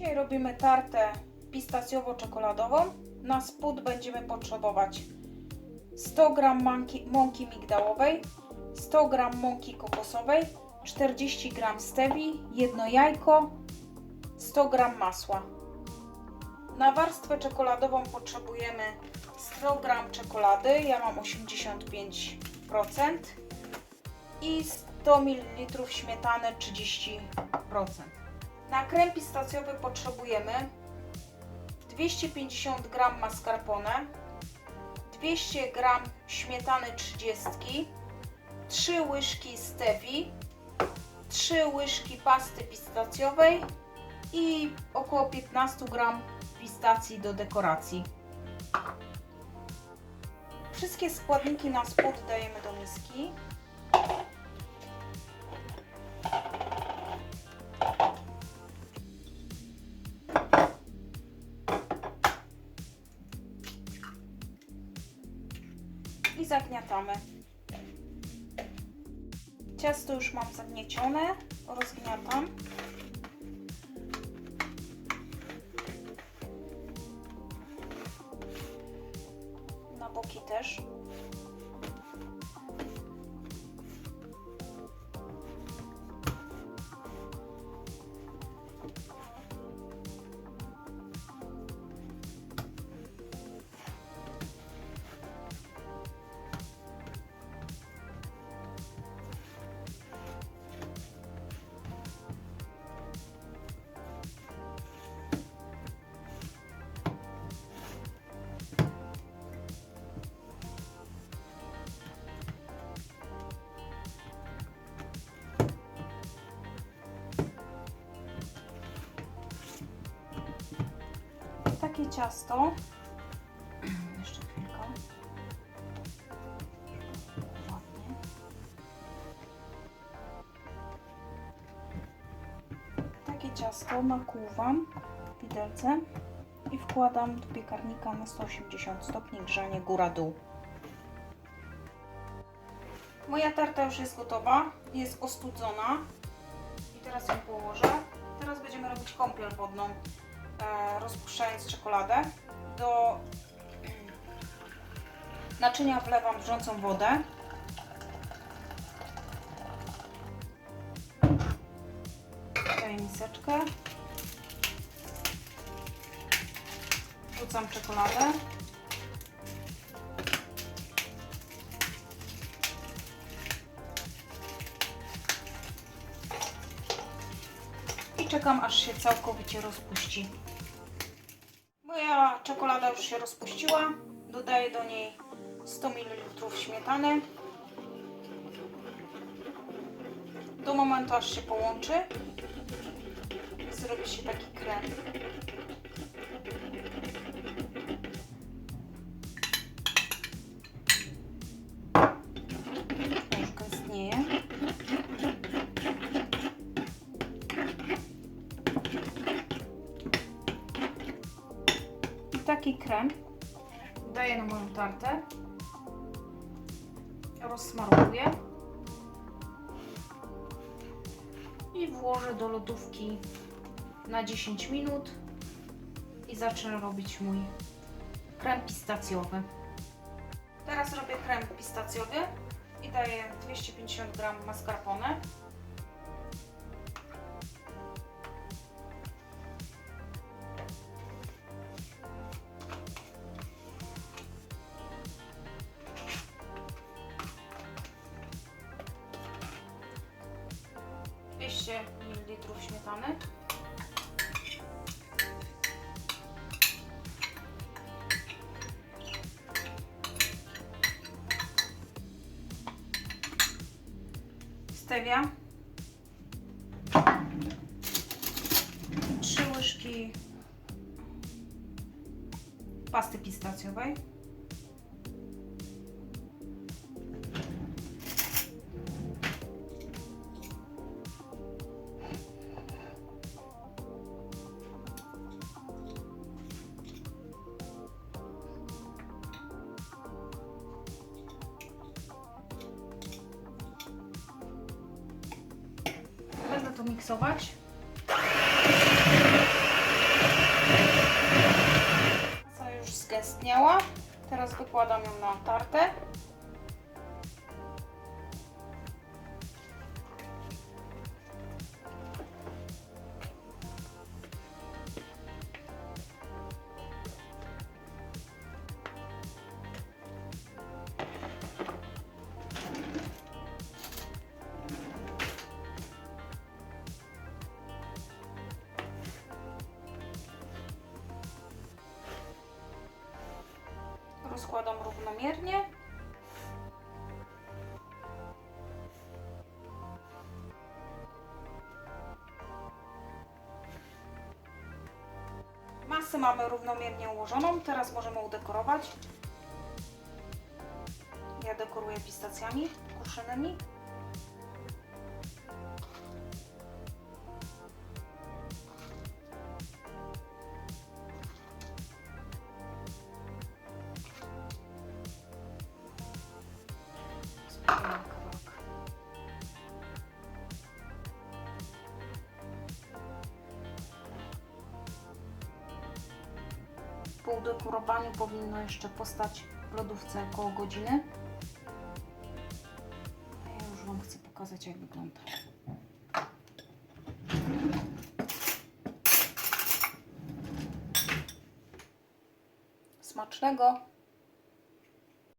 Dzisiaj robimy tartę pistacjowo-czekoladową. Na spód będziemy potrzebować 100 g mąki, mąki migdałowej, 100 g mąki kokosowej, 40 g stevii, jedno jajko, 100 g masła. Na warstwę czekoladową potrzebujemy 100 g czekolady, ja mam 85% i 100 ml śmietany 30%. Na krem pistacjowy potrzebujemy 250 g mascarpone, 200 g śmietany 30, 3 łyżki stevii, 3 łyżki pasty pistacjowej i około 15 g pistacji do dekoracji. Wszystkie składniki na spód dajemy do miski. Zagniatamy. Ciasto już mam zagniecione, rozgniatam. Na boki też. Ciasto. Jeszcze chwilkę. Ładnie. Takie ciasto nakłuwam w widelce i wkładam do piekarnika na 180 stopni grzanie góra-dół. Moja tarta już jest gotowa, jest ostudzona i teraz ją położę. Teraz będziemy robić kąpiel wodną, rozpuszczając czekoladę. Do naczynia wlewam wrzącą wodę. Daję miseczkę. Wrzucam czekoladę. Czekam aż się całkowicie rozpuści. Moja czekolada już się rozpuściła. Dodaję do niej 100 ml śmietany. Do momentu aż się połączy. Zrobi się taki krem. Taki krem daję na moją tartę. Rozsmaruję. I włożę do lodówki na 10 minut i zacznę robić mój krem pistacjowy. Teraz robię krem pistacjowy i daję 250 g mascarpone. Dwieście ml śmietany. Stevia. Trzy łyżki pasty pistacjowej. pomiksować. Masa już zgęstniała. Teraz wykładam ją na tartę. Rozkładam równomiernie. Masę mamy równomiernie ułożoną. Teraz możemy udekorować. Ja dekoruję pistacjami kruszonymi. Po udekorowaniu powinno jeszcze postać w lodówce około godziny. A ja już Wam chcę pokazać jak wygląda. Smacznego!